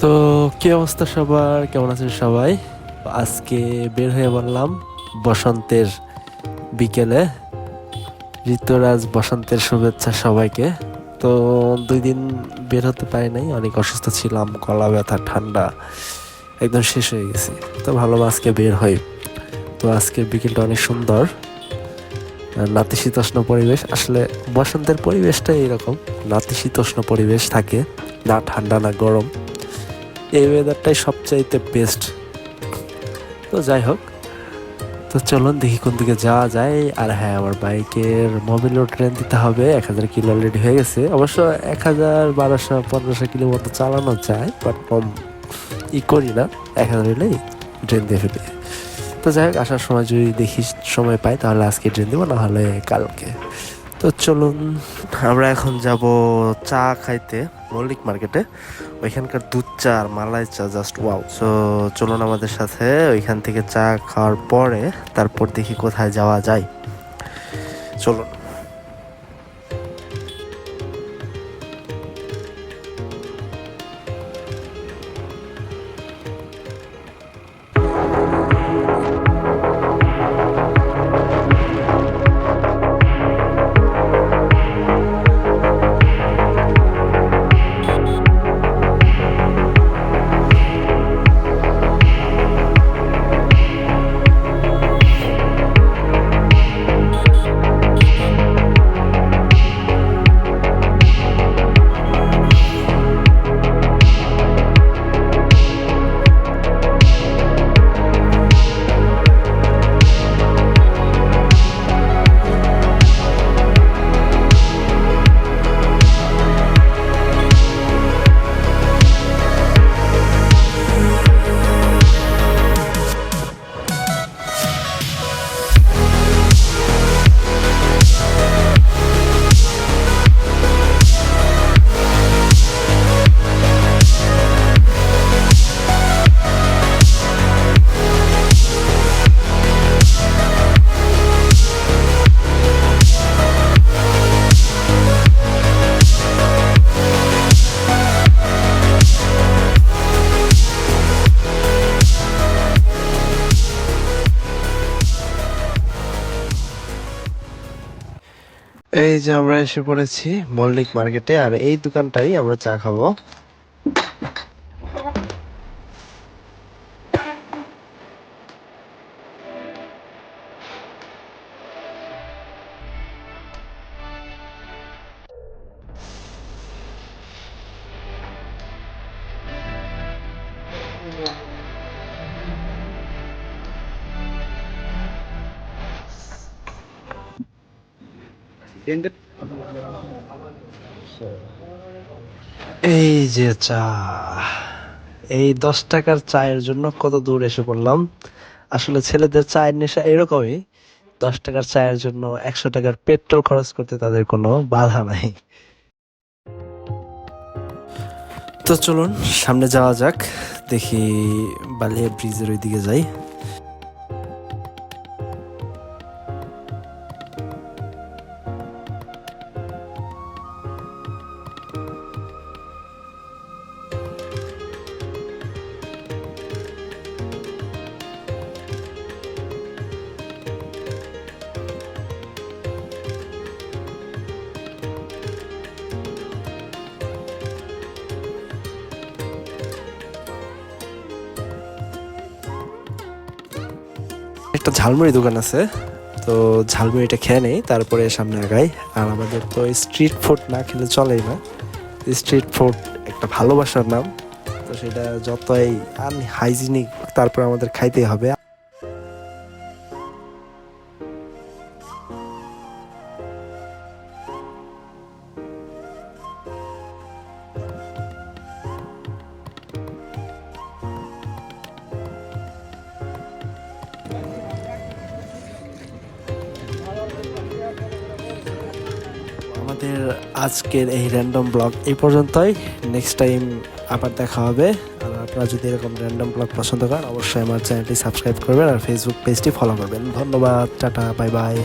তো কি অবস্থা সবার? কেমন আছেন সবাই? আজকে বের হয়ে বললাম বসন্তের বিকেলে। ঋতুরাজ বসন্তের শুভেচ্ছা সবাইকে। তো দুই দিন বের হতে পারি নাই, অনেক অসুস্থ ছিলাম, গলা ব্যথা, ঠান্ডা, একদম শেষ হয়ে গেছি। তো ভালো আজকে বের হই। তো আজকের বিকেলটা অনেক সুন্দর। নাতিশীতোষ্ণ পরিবেশ। আসলে বসন্তের পরিবেশটা এরকম। নাতিশীতোষ্ণ পরিবেশ থাকে। না ঠান্ডা, না গরম। এই ওয়েদারটাই সবচাইতে বেস্ট তো যাই হোক, তো চলুন দেখি কোন দিকে যাওয়া যায়। আর হ্যাঁ আমার বাইকের মোবিলও ট্রেন দিতে হবে। এক হাজার কিলো অলরেডি হয়ে গেছে। অবশ্য এক হাজার বারোশো, পনেরোশো কিলো মতো চালানো যায় বাট কম ই করি না। এক হাজার হলেই ট্রেন দিয়ে ফেলি। তো যাই হোক, আসার সময় যদি দেখি সময় পাই, তাহলে আজকে ট্রেন দেবো, না হলে কালকে। তো চলুন, আমরা এখন যাব চা খাইতে, মল্লিক মার্কেটে। ওইখানকার দুধ চা আর মালাই চা জাস্ট ওয়াও সো চলুন আমাদের সাথে, ওইখান থেকে চা খাওয়ার পরে, তারপর দেখি কোথায় যাওয়া যায়। চলুন। এই যে আমরা এসে পড়েছি মল্লিক মার্কেটে আর এই দোকানটাই আমরা চা খাব। এই যে চা। এই দশ টাকার চায়ের জন্য কত দূর এসে পড়লাম? আসলে ছেলেদের চায়ের নেশা এরকমই। দশ টাকার চায়ের জন্য একশো টাকার পেট্রোল খরচ করতে তাদের কোনো বাধা নাই। তো চলুন, সামনে যাওয়া যাক। দেখি বালিয়া ব্রিজের ওই দিকে যাই। একটা ঝালমুড়ি দোকান আছে, তো ঝালমুড়িটা খেয়ে নেই, তারপরে সামনে আগাই। আর আমাদের তো স্ট্রিট ফুড না খেলে চলেই না। স্ট্রিট ফুড একটা ভালোবাসার নাম, তো সেটা যতই আনহাইজিনিক তারপর আমাদের খাইতেই হবে। আমাদের আজকের এই র্যান্ডম ব্লগ এই পর্যন্তই। নেক্সট টাইম আবার দেখা হবে। আর আপনারা যদি এরকম র্যান্ডম ব্লগ পছন্দ করেন, অবশ্যই আমার চ্যানেলটি সাবস্ক্রাইব করবেন আর ফেসবুক পেজটি ফলো করবেন। ধন্যবাদ, টাটা বাই বাই